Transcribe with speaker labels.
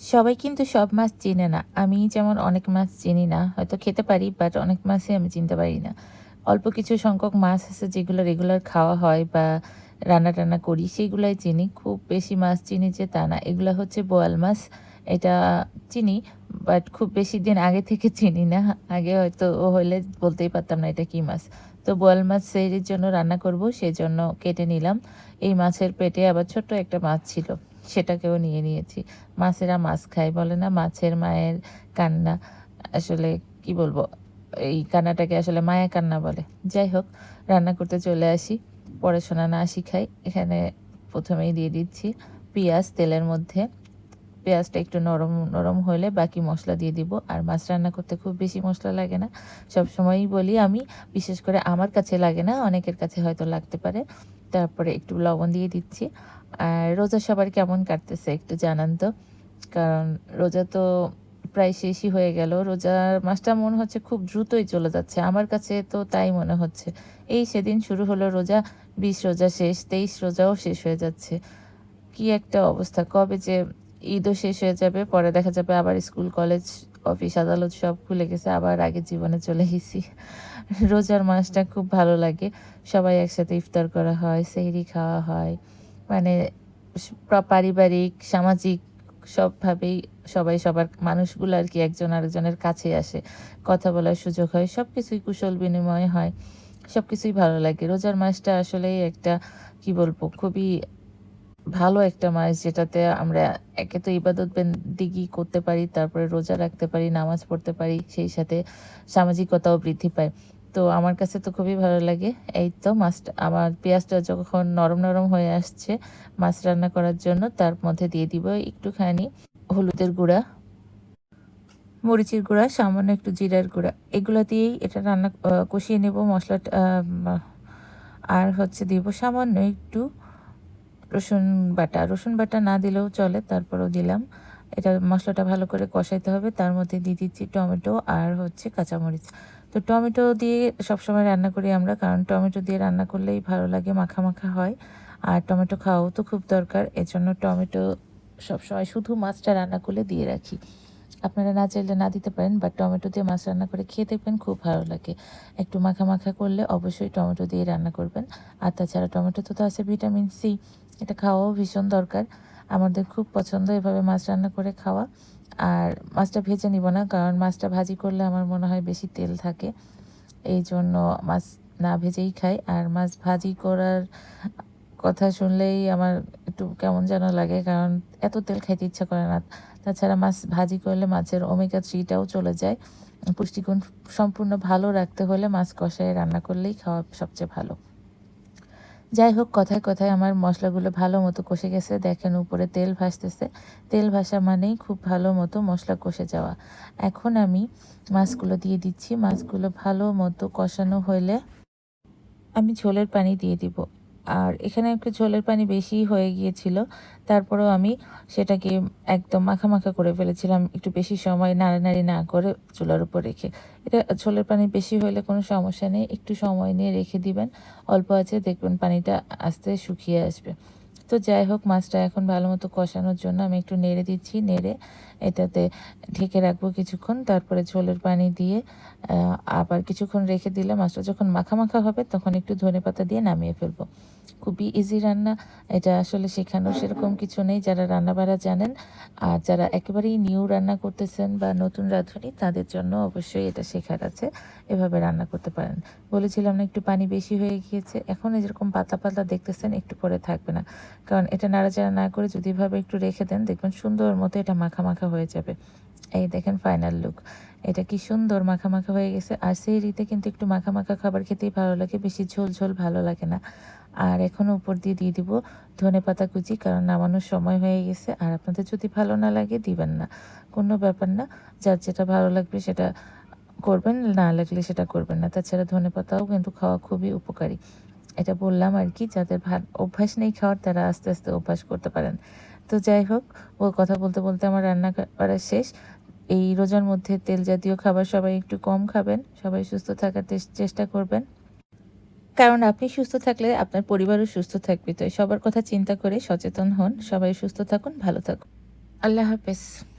Speaker 1: সবাই কিন্তু সব মাছ চেনে না। আমি যেমন অনেক মাছ চিনি না, হয়তো খেতে পারি বাট অনেক মাছই আমি চিনতে পারি না। অল্প কিছু সংখ্যক মাছ আছে যেগুলো রেগুলার খাওয়া হয় বা রান্না টান্না করি, সেগুলোই চিনি। খুব বেশি মাছ চিনি যে তা না। এগুলো হচ্ছে বোয়াল মাছ। এটা চিনি বাট খুব বেশি দিন আগে থেকে চিনি না। আগে হয়তো হলে বলতেই পারতাম না এটা কী মাছ। তো বোয়াল মাছ সেইরির জন্য রান্না করব সেই জন্য কেটে নিলাম। এই মাছের পেটে আবার ছোট্ট একটা মাছ ছিল। সেটাকেও নিয়ে নিয়েছি। মাছেরা মাছ খায়, বলে না? মাছের মায়ের কান্না আসলে কি বলব? এই কান্নাটাকে আসলে মায়া কান্না বলে। যাই হোক, রান্না করতে চলে আসি। পড়াশোনা না শিখাই, এখানে প্রথমেই দিয়ে দিচ্ছি পেঁয়াজ তেলের মধ্যে। পেঁয়াজটা একটু নরম নরম হলে বাকি মশলা দিয়ে দিব। আর মাছ রান্না করতে খুব বেশি মশলা লাগে না। সব সময়ই বলি আমি, বিশেষ করে আমার কাছে লাগে না, অনেকের কাছে হয়তো লাগতে পারে। তারপরে একটু লবণ দিয়ে দিচ্ছি। আর রোজা সবার কেমন কাটতেছে একটু জানান তো। কারণ রোজা তো প্রায় শেষই হয়ে গেল। রোজার মাসটা মনে হচ্ছে খুব দ্রুতই চলে যাচ্ছে। আমার কাছে তো তাই মনে হচ্ছে। এই সেদিন শুরু হলো রোজা, বিশ রোজা শেষ, তেইশ রোজাও শেষ হয়ে যাচ্ছে। কি একটা অবস্থা। কবে যে ঈদও শেষ হয়ে যাবে, পরে দেখা যাবে আবার স্কুল, কলেজ, অফিস, আদালত সব খুলে গেছে, আবার আগের জীবনে চলে গেছি। রোজার মাসটা খুব ভালো লাগে, সবাই একসাথে ইফতার করা হয়, সেহরি খাওয়া হয় মানে পারিবারিক, সামাজিক সবভাবেই সবাই, সবার মানুষগুলো আর কি একজন আরেকজনের কাছে আসে, কথা বলার সুযোগ হয় সব কিছুই কুশল বিনিময় হয় সব কিছুই ভালো লাগে। রোজার মাসটা আসলেই একটা, কি বলব, খুবই ভালো একটা মাস যেটাতে আমরা একে তো ইবাদত দিগি করতে পারি, তারপরে রোজা রাখতে পারি, নামাজ পড়তে পারি, সেই সাথে সামাজিকতাও বৃদ্ধি পায়। তো আমার কাছে তো খুবই ভালো লাগে এই তো মাছটা। আমার পেঁয়াজটা যখন নরম নরম হয়ে আসছে মাছ রান্না করার জন্য, তার মধ্যে দিয়ে দিব একটুখানি হলুদের গুঁড়া, মরিচের গুঁড়া, সামান্য একটু জিরার গুঁড়া। এগুলো দিয়েই এটা রান্না কষিয়ে নেব মশলাটা আর হচ্ছে দিব সামান্য একটু রসুন বাটা। রসুন বাটা না দিলেও চলে, তারপরেও দিলাম। এটা মশলাটা ভালো করে কষাইতে হবে। তার মধ্যে দিয়ে দিচ্ছি টমেটো আর হচ্ছে কাঁচামরিচ। তো টমেটো দিয়ে সবসময় রান্না করি আমরা, কারণ টমেটো দিয়ে রান্না করলেই ভালো লাগে, মাখা মাখা হয়। আর টমেটো খাওয়াও তো খুব দরকার, এজন্য টমেটো সবসময় শুধু মাছটা রান্না করলে দিয়ে রাখি। আপনারা না চাইলে না দিতে পারেন বাট টমেটো দিয়ে মাছ রান্না করে খেয়ে দেখবেন খুব ভালো লাগে। একটু মাখা মাখা করলে অবশ্যই টমেটো দিয়ে রান্না করবেন। আর তাছাড়া টমেটোতে তো আছে ভিটামিন সি। এটা খাওয়াও ভীষণ দরকার। আমাদের খুব পছন্দ এভাবে মাছ রান্না করে খাওয়া। আর মাছটা ভেজে নিব না, কারণ মাছটা ভাজি করলে আমার মনে হয় বেশি তেল থাকে। এই জন্য মাছ না ভেজেই খাই। আর মাছ ভাজি করার কথা শুনলেই আমার একটু কেমন যেন লাগে, কারণ এত তেল খাইতে ইচ্ছা করে না। তাছাড়া মাছ ভাজি করলে মাছের ওমেগা থ্রিটাও চলে যায়। পুষ্টিগুণ সম্পূর্ণ ভালো রাখতে হলে মাছ কষায় রান্না করলেই খাওয়া সবচেয়ে ভালো। যাই হোক কথায় কথায় আমার মশলাগুলো ভালো মতো কষে গেছে। দেখেন, উপরে তেল ভাসতেছে। তেল ভাসা মানেই খুব ভালো মতো মশলা কষে যাওয়া। এখন আমি মাছগুলো দিয়ে দিচ্ছি। মাছগুলো ভালো মতো কষানো হলে আমি ঝোলের পানি দিয়ে দিব। আর এখানে একটু ঝোলের পানি বেশি হয়ে গিয়েছিল। তারপরেও আমি সেটাকে একদম মাখা মাখা করে ফেলেছিলাম। একটু বেশি সময় নাড়ানাড়ি না করে চুলার উপর রেখে। এটা ঝোলের পানি বেশি হলে কোনো সমস্যা নেই। একটু সময় নিয়ে রেখে দিবেন। অল্প আছে, দেখবেন পানিটা আস্তে শুকিয়ে আসবে। তো যাই হোক, মাছটা এখন ভালো মতো কষানোর জন্য আমি একটু নেড়ে দিচ্ছি, নেড়ে এটাতে ঢেকে রাখব কিছুক্ষণ, তারপরে ঝোলের পানি দিয়ে আবার কিছুক্ষণ রেখে দিলে মাছটা যখন মাখা মাখা হবে তখন একটু ধনে পাতা দিয়ে নামিয়ে ফেলব। খুবই ইজি রান্না, এটা আসলে শেখানোর সেরকম কিছু নেই, যারা রান্না বাড়া জানেন আর যারা একেবারেই নিউ রান্না করতেছেন বা নতুন রাঁধুনি, তাদের জন্য অবশ্যই এটা শেখার আছে, এভাবে রান্না করতে পারেন। বলেছিলাম না একটু পানি বেশি হয়ে গিয়েছে, এখন এই যেরকম পাতা পাতলা দেখতেছেন, একটু পরে থাকবে না। কারণ এটা নাড়াচাড়া না করে যদি এভাবে একটু রেখে দেন, দেখবেন সুন্দর মতো এটা মাখা মাখা হয়ে যাবে। এই দেখেন ফাইনাল লুক এটা কি সুন্দর মাখা মাখা হয়ে গেছে। আর সেই রীতে কিন্তু একটু মাখা মাখা খাবার খেতেই ভালো লাগে, বেশি ঝোল ঝোল ভালো লাগে না। আর এখন উপর দিয়ে দিয়ে দিব ধনে পাতা কুচি, কারণ নামানোর সময় হয়ে গেছে। আর আপনাদের যদি ভালো না লাগে, দিবেন না। কোনো ব্যাপার না। যার যেটা ভালো লাগবে সেটা করবেন, না লাগলে সেটা করবেন না। তাছাড়া ধনে পাতাও কিন্তু খাওয়া খুবই উপকারী। এটা বললাম আর কি, যাদের ভাত অভ্যাস নেই খাওয়ার, তারা আস্তে আস্তে অভ্যাস করতে পারেন। তো যাই হোক ও কথা বলতে বলতে আমার রান্না করা শেষ। এই রোজার মধ্যে তেল জাতীয় খাবার সবাই একটু কম খাবেন, সবাই সুস্থ থাকার চেষ্টা করবেন। কারণ আপনি সুস্থ থাকলে আপনার পরিবারও সুস্থ থাকবে তো সবার কথা চিন্তা করে সচেতন হন, সবাই সুস্থ থাকুন, ভালো থাকুন। আল্লাহ হাফেজ।